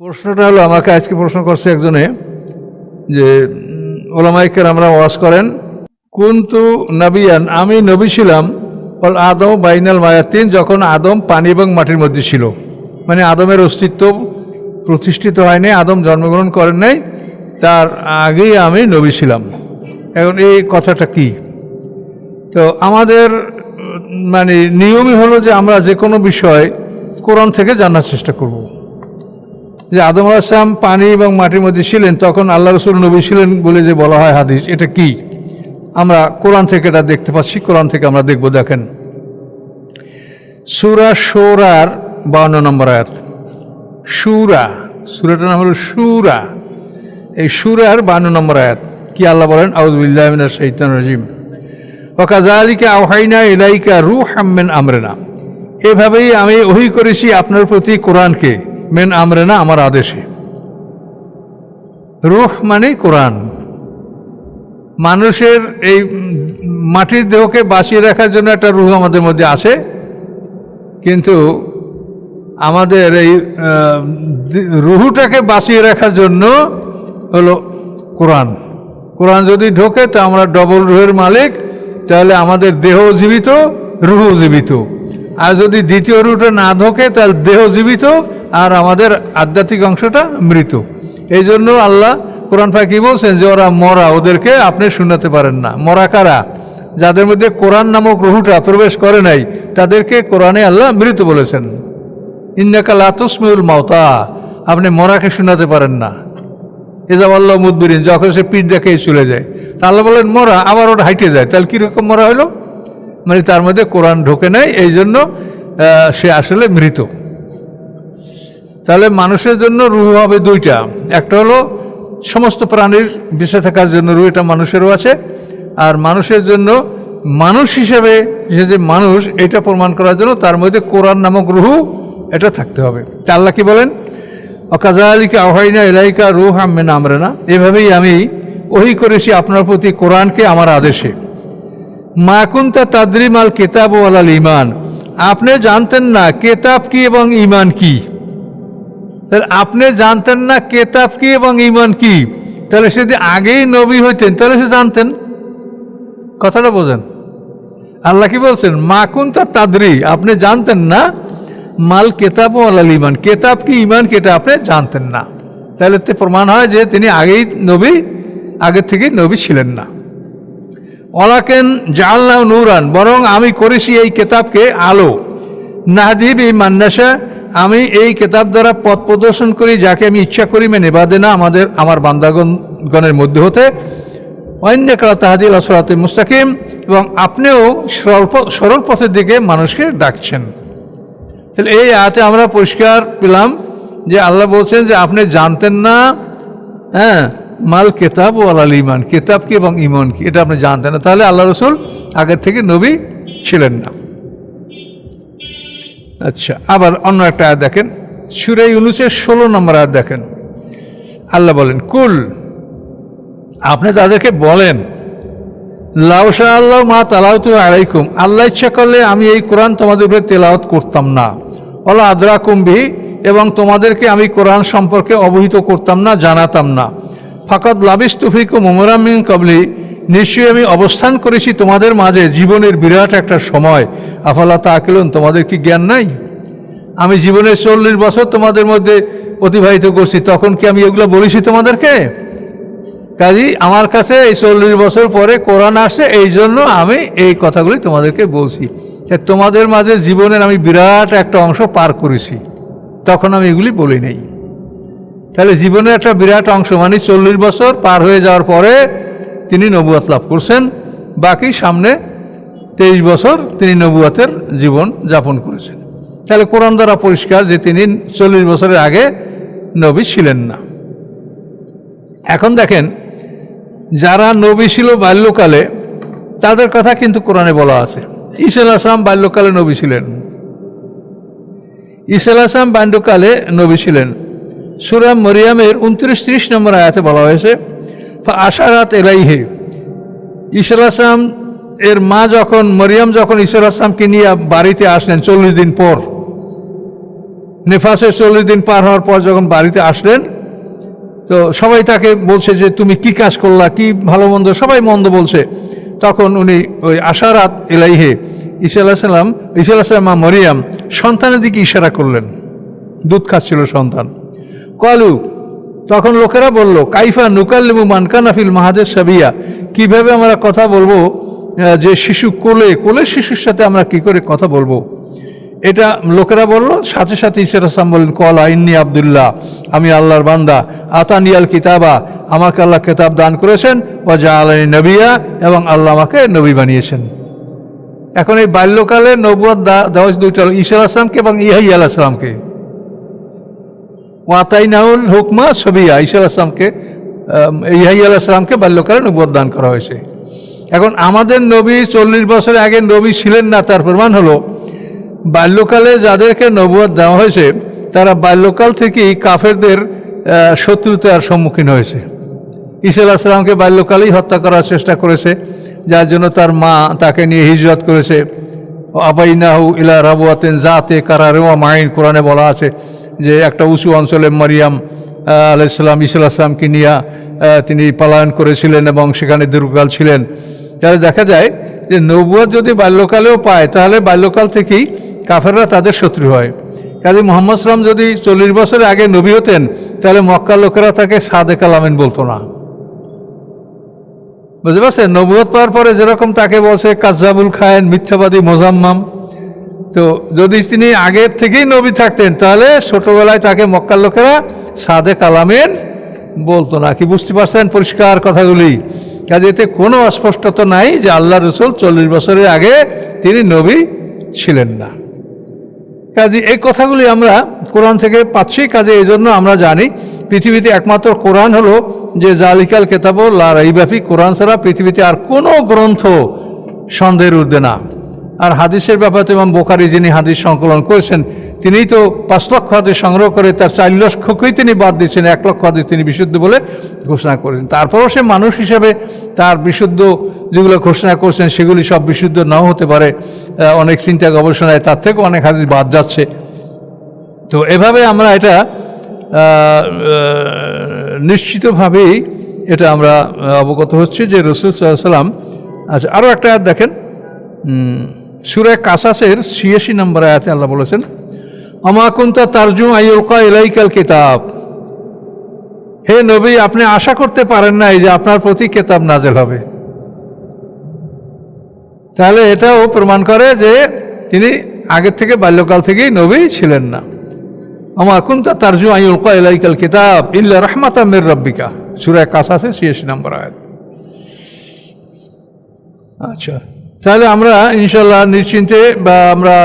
প্রশ্নটা হলো, আমাকে আজকে প্রশ্ন করছে একজনে যে ওলামাইকের আমরা ওয়াজ করেন, কিন্তু নবিয়ান, আমি নবী ছিলাম, অল আদম বাইনাল মায়াতিন, যখন আদম পানি এবং মাটির মধ্যে ছিল। মানে আদমের অস্তিত্ব প্রতিষ্ঠিত হয়নি, আদম জন্মগ্রহণ করেন নাই, তার আগেই আমি নবী ছিলাম। এখন এই কথাটা কি? তো আমাদের মানে নিয়মই হলো যে আমরা যে কোনো বিষয় কোরআন থেকে জানার চেষ্টা করব। যে আদম আসলাম পানি এবং মাটির মধ্যে ছিলেন, তখন আল্লাহ রসুল নবী ছিলেন বলে যে বলা হয় হাদিস, এটা কি? আমরা কোরআন থেকে এটা দেখতে পাচ্ছি, কোরআন থেকে আমরা দেখব, দেখেন। সুরা সোরার বাউন্ন নম্বর আয়াত। সুরা, সুরাটার নাম হলো সুরা। এই সুরার বান্ন নম্বর আয়াত, কি আল্লাহ বলেন? আউদুল্লাহ শৈতান রাজিম। ওকাজালিকা আওহাইনা ইলাইকা রু হাম্মেন আমরেনা। এভাবেই আমি ওহি করেছি আপনার প্রতি কোরআনকে। মেন আমরেনা, আমার আদেশে। রুহ মানে কোরআন। মানুষের এই মাটির দেহকে বাঁচিয়ে রাখার জন্য একটা রুহ আমাদের মধ্যে আছে। কিন্তু আমাদের এই রুহুটাকে বাঁচিয়ে রাখার জন্য হলো কোরআন। কোরআন যদি ঢোকে, তো আমরা ডবল রুহের মালিক, তাহলে আমাদের দেহ জীবিত রুহ জীবিত। আর যদি দ্বিতীয় রুহটা না ঢোকে, তাহলে দেহ জীবিত আর আমাদের আধ্যাত্মিক অংশটা মৃত এই জন্য আল্লাহ কোরআন পাক কি বলছেন যে ওরা মরা, ওদেরকে আপনি শুনাতে পারেন না। মরা কারা? যাদের মধ্যে কোরআন নামক রুহুটা প্রবেশ করে নাই, তাদেরকে কোরআনে আল্লাহ মৃত বলেছেন। ইন্নাকা লাতুসমিউল মাওতা আপনি মরাকে শোনাতে পারেন না। এজা আল্লাহ মুদবিরিন, যখন সে পিঠ দেখে চলে যায়। তা আল্লাহ বলেন, মরা, আবার ওটা হাইটে যায়। তাহলে কীরকম মরা হলো? মানে তার মধ্যে কোরআন ঢোকে নাই এই জন্য সে আসলে মৃত তাহলে মানুষের জন্য রুহ হবে দুইটা। একটা হলো সমস্ত প্রাণীর বেঁচে থাকার জন্য রুহ, এটা মানুষেরও আছে। আর মানুষের জন্য মানুষ হিসেবে যে মানুষ, এটা প্রমাণ করার জন্য তার মধ্যে কোরআন নামক রুহু, এটা থাকতে হবে। আল্লাহ কি বলেন? অকাজালিকা আহাইনা এলাইকা রুহ আমেন আমরা না এভাবেই আমি ওহি করেছি আপনার প্রতি কোরআনকে আমার আদেশে। মাকুন্তা তাদরিম আল কেতাব ওয়ালাল ইমান আপনি জানতেন না, কেতাব কি এবং ইমান কি? তাহলে আপনি জানতেন না কেতাব কি এবং ইমান কি? তাহলে সে যদি আগেই নবী হইতেন, তাহলে সে জানতেন। কথাটা বোঝেন। আল্লাহ কি বলছেন? মাকুন তা তাদরি আপনি জানতেন না মাল কেতাব ও আলাল ইমান কেতাব কি ইমান কি, এটা আপনি জানতেন না। তাহলে তে প্রমাণ হয় যে তিনি আগেই নবী, আগে থেকে নবী ছিলেন না। অলাকেন জাল্লাহ নুরান, বরং আমি করেছি এই কেতাবকে আলো। নাহদিব এই মান্নাসা আমি এই কেতাব দ্বারা পথ প্রদর্শন করি, যাকে আমি ইচ্ছা করি মেনে বাদে না, আমাদের, আমার বান্দাগণগণের মধ্যে হতে। অন্য কালা তাহাদিল আসরাতে মুস্তাকিম, এবং আপনিও সরল সরল পথের দিকে মানুষকে ডাকছেন। তাহলে এই আয়াতে আমরা পরিষ্কার পেলাম যে আল্লাহ বলছেন যে আপনি জানতেন না হ্যাঁ মাল কেতাব ও আলাল ইমান কেতাব কি এবং ইমান কি, এটা আপনি জানতেন না। তাহলে আল্লাহ রসুল আগের থেকে নবী ছিলেন না। আচ্ছা আবার অন্য একটা আয়াত দেখেন। সুরে ইউনুসের ষোলো নম্বর আয়াত দেখেন। আল্লাহ বলেন, কুল, আপনি তাদেরকে বলেন লাউসা আল্লাহ মা তালাউতু আলাইকুম, আল্লাহ ইচ্ছা করলে আমি এই কোরআন তোমাদের উপরে তেলাওয়াত করতাম না। ওলা আদরা কুম্ভি এবং তোমাদেরকে আমি কোরআন সম্পর্কে অবহিত করতাম না, জানাতাম না। ফাকাত লাবিস তুফিকুম উমরামিন কবলি নিশ্চয়ই আমি অবস্থান করেছি তোমাদের মাঝে। জীবনের বিরাট একটা সময়। আফালা তা আকিলুন তোমাদের কি জ্ঞান নাই? আমি জীবনের চল্লিশ বছর তোমাদের মধ্যে অতিবাহিত করছি। তখন কি আমি এগুলো বলেছি তোমাদেরকে? কাজী, আমার কাছে এই চল্লিশ বছর পরে কোরআন আসে, এই জন্য আমি এই কথাগুলি তোমাদেরকে বলছি। তোমাদের মাঝে জীবনের আমি বিরাট একটা অংশ পার করেছি। তখন আমি এগুলি বলি নাই। তাহলে জীবনের একটা বিরাট অংশ মানে চল্লিশ বছর পার হয়ে যাওয়ার পরে তিনি নবুয়াত লাভ করছেন, বাকি সামনে তেইশ বছর তিনি নবুয়াতের জীবন যাপন করেছেন। তাহলে কোরআন দ্বারা পরিষ্কার যে তিনি চল্লিশ বছরের আগে নবী ছিলেন না। এখন দেখেন, যারা নবী ছিল বাল্যকালে, তাদের কথা কিন্তু কোরআনে বলা আছে। ঈসা আসলাম বাল্যকালে নবী ছিলেন। ঈসা আসলাম বাল্যকালে নবী ছিলেন। সুরাম মরিয়ামের উনত্রিশ ত্রিশ নম্বর আয়াতে বলা হয়েছে আশারাত এলাইহে। ঈসা আসলাম এর মা যখন, মরিয়াম যখন ঈসা আসলামকে নিয়ে বাড়িতে আসলেন চল্লিশ দিন পর, নেফাসের চল্লিশ দিন পার হওয়ার পর যখন বাড়িতে আসলেন, তো সবাই তাকে বলছে যে, তুমি কি কাজ করলা? কি ভালো মন্দ? সবাই মন্দ বলছে। তখন উনি ওই আশারাত এলাইহে ঈশা আলাহিসাল্লাম ঈশা আলাহিসাল্লাম মা মরিয়াম সন্তানের দিকে ইশারা করলেন। দুধ খাচ্ছিল সন্তান। কলু তখন লোকেরা বলল, কাইফা নুকাল নুকাল্লিমু মানকানাফিল মাহাদের সাবিয়া? কীভাবে আমরা কথা বলব যে শিশু কোলে কোলে শিশুর সাথে আমরা কি করে কথা বলব? এটা লোকেরা বলল, সাথে সাথে ঈশ্বর আসলাম বলেন কল আইন্নি আবদুল্লাহ, আমি আল্লাহর বান্দা। আতানিয়াল কিতাবা, আমাকে আল্লাহ কেতাব দান করেছেন। ও যা আলাই নবিয়া, এবং আল্লাহ আমাকে নবী বানিয়েছেন। এখন এই বাল্যকালে নবুয়াদ দেওয়া দুইটা ঈশ্বর আসলামকে এবং ইহাই আল আসলামকে ওয়াতাইনাউল হুকমা সবিয়া ঈশ্বর আসলামকে ইহাই আল আসলামকে বাল্যকালে নবুয়াদ দান করা হয়েছে। এখন আমাদের নবী চল্লিশ বছর আগে নবী ছিলেন না, তার প্রমাণ হলো, বাল্যকালে যাদেরকে নবুয়াদ দেওয়া হয়েছে, তারা বাল্যকাল থেকেই কাফেরদের শত্রুতার সম্মুখীন হয়েছে। ঈসা আসলামকে বাল্যকালেই হত্যা করার চেষ্টা করেছে, যার জন্য তার মা তাকে নিয়ে হিজরত করেছে। আবাইনাহু ইলা রাবুয়াতেন জাতে কারারেওয়া মাইন, কোরআনে বলা আছে যে একটা উঁচু অঞ্চলে মারিয়াম আলাইসাল্লাম ঈসা আসলামকে নিয়ে তিনি পলায়ন করেছিলেন এবং সেখানে দীর্ঘকাল ছিলেন। তাহলে দেখা যায় যে নবুয়াদ যদি বাল্যকালেও পায়, তাহলে বাল্যকাল থেকেই কাফেররা তাদের শত্রু হয়। কাজে মোহাম্মদ সালাম যদি চল্লিশ বছরের আগে নবী হতেন, তাহলে মক্কা লোকেরা তাকে সাদে কালামেন বলতো না। বুঝতে পারছেন? নবুয়ত পাওয়ার পরে যেরকম তাকে বলছে কাজাবুল খায়েন, মিথ্যাবাদী, মোজাম্মাম। তো যদি তিনি আগের থেকেই নবী থাকতেন, তাহলে ছোটবেলায় তাকে মক্কার লোকেরা সাদে কালামেন বলতো না। কি বুঝতে পারছেন পরিষ্কার কথাগুলি? কাজে এতে কোনো অস্পষ্টতা নাই যে আল্লাহ রসুল চল্লিশ বছরের আগে তিনি নবী ছিলেন না। কাজে এই কথাগুলি আমরা কোরআন থেকে পাচ্ছি। কাজে এই জন্য আমরা জানি পৃথিবীতে একমাত্র কোরআন হলো যে জালিকাল কেতাব রাইবাফি কোরআন ছাড়া পৃথিবীতে আর কোনো গ্রন্থ সন্দেহের ঊর্ধ্বে না। আর হাদিসের ব্যাপারে এবং বোকারি যিনি হাদিস সংকলন করেছেন, তিনিই তো পাঁচ লক্ষ হাদিস সংগ্রহ করে তার চার লক্ষকেই তিনি বাদ দিয়েছেন, এক লক্ষ হাদিস তিনি বিশুদ্ধ বলে ঘোষণা করেছেন। তারপরও সে মানুষ হিসেবে তার বিশুদ্ধ যেগুলো ঘোষণা করছেন, সেগুলি সব বিশুদ্ধ নাও হতে পারে। অনেক চিন্তা গবেষণায় তার থেকেও অনেক হাদিস বাদ যাচ্ছে। তো এভাবে আমরা এটা নিশ্চিতভাবেই এটা আমরা অবগত হচ্ছি যে রসুল সাল্লাম আচ্ছা আরও একটা দেখেন। সুরে কাসাসের ছিয়াশি নম্বর আয়াতে আল্লাহ বলেছেন অমাকুন্তা তার্জুম আইউকা এলাইকাল কিতাব। হে নবী, আপনি আশা করতে পারেন নাই যে আপনার প্রতি কেতাব নাজেল হবে। তাহলে এটাও প্রমাণ করে যে তিনি আগের থেকে বাল্যকাল থেকেই নবী ছিলেন না। আমা কুন্তা তারজু আইউল কয়লাইকাল কিতাব ইল্লা রহমাতা মির রব্বিকা। সুরায় কাসাসে ছিয়াশি নম্বর আয়াত। আচ্ছা। তাহলে আমরা ইনশাল্লাহ নিশ্চিন্তে বা আমরা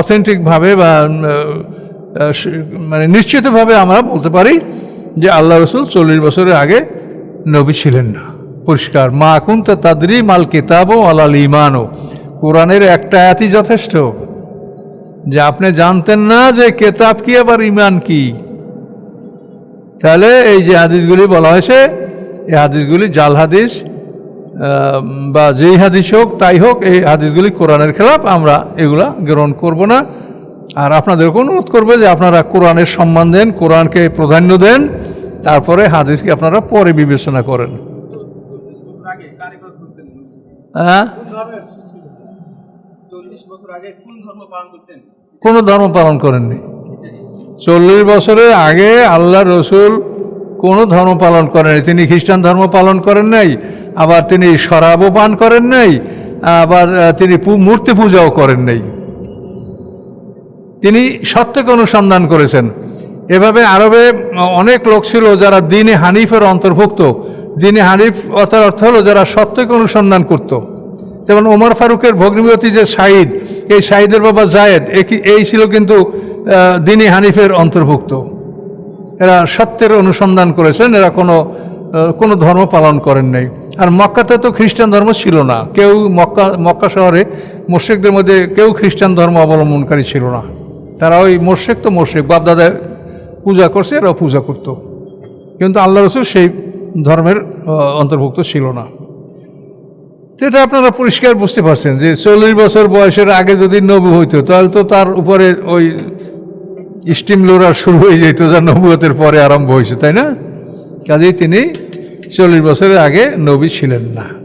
অথেন্টিকভাবে বা মানে নিশ্চিতভাবে আমরা বলতে পারি যে আল্লাহ রসুল চল্লিশ বছরের আগে নবী ছিলেন না। পরিষ্কার। মা কুন্তা তাদরি মাল কিতাবও আলাল ইমানও কোরআনের একটা আয়াতই যথেষ্ট। যে আপনি জানতেন না যে কেতাব কি, আবার ইমান কি। তাহলে এই যে হাদিসগুলি বলা হয়েছে, এই হাদিসগুলি জাল হাদিস বা যেই হাদিস হোক, তাই হোক, এই হাদিসগুলি কোরআনের খেলাফ, আমরা এগুলা গ্রহণ করব না। আর আপনাদেরকে অনুরোধ করবে যে আপনারা কোরআনের সম্মান দেন, কোরআনকে প্রাধান্য দেন, তারপরে হাদিসকে আপনারা পরে বিবেচনা করেন। হ্যাঁ? কোনো ধর্ম পালন করেননি। চল্লিশ বছরের আগে আল্লাহ রসুল কোনো ধর্ম পালন করেন তিনি খ্রিস্টান ধর্ম পালন করেন নাই। আবার তিনি শরাবও পান করেন নাই, আবার তিনি মূর্তি পূজাও করেন নাই। তিনি সত্যকে অনুসন্ধান করেছেন। এভাবে আরবে অনেক লোক ছিল যারা দিনে হানিফের অন্তর্ভুক্ত। দিনে হানিফ অর্থাৎ অর্থ হলো যারা সত্যকে অনুসন্ধান করত। যেমন ওমর ফারুকের ভগ্নিপতি যে সাইদ এই সাইদের বাবা জায়েদ এই ছিল কিন্তু দিনে হানিফের অন্তর্ভুক্ত। এরা সত্যের অনুসন্ধান করেছেন, এরা কোনো কোনো ধর্ম পালন করেন নাই। আর মক্কাতে তো খ্রিস্টান ধর্ম ছিল না। কেউ মক্কা মক্কা শহরে মোর্শেকদের মধ্যে কেউ খ্রিস্টান ধর্ম অবলম্বনকারী ছিল না। তারা ওই মোর্শেক তো মোর্শেক বাপদাদা পূজা করছে, এরাও পূজা করত। কিন্তু আল্লাহ রসুল সেই ধর্মের অন্তর্ভুক্ত ছিল না। এটা আপনারা পরিষ্কার বুঝতে পারছেন যে চল্লিশ বছর বয়সের আগে যদি নবী হইতো, তাহলে তো তার উপরে ওই স্টিম লোরার শুরু হয়ে যেত যা নবুয়তের পরে আরম্ভ হয়েছে, তাই না? কাজেই তিনি চল্লিশ বছরের আগে নবী ছিলেন না।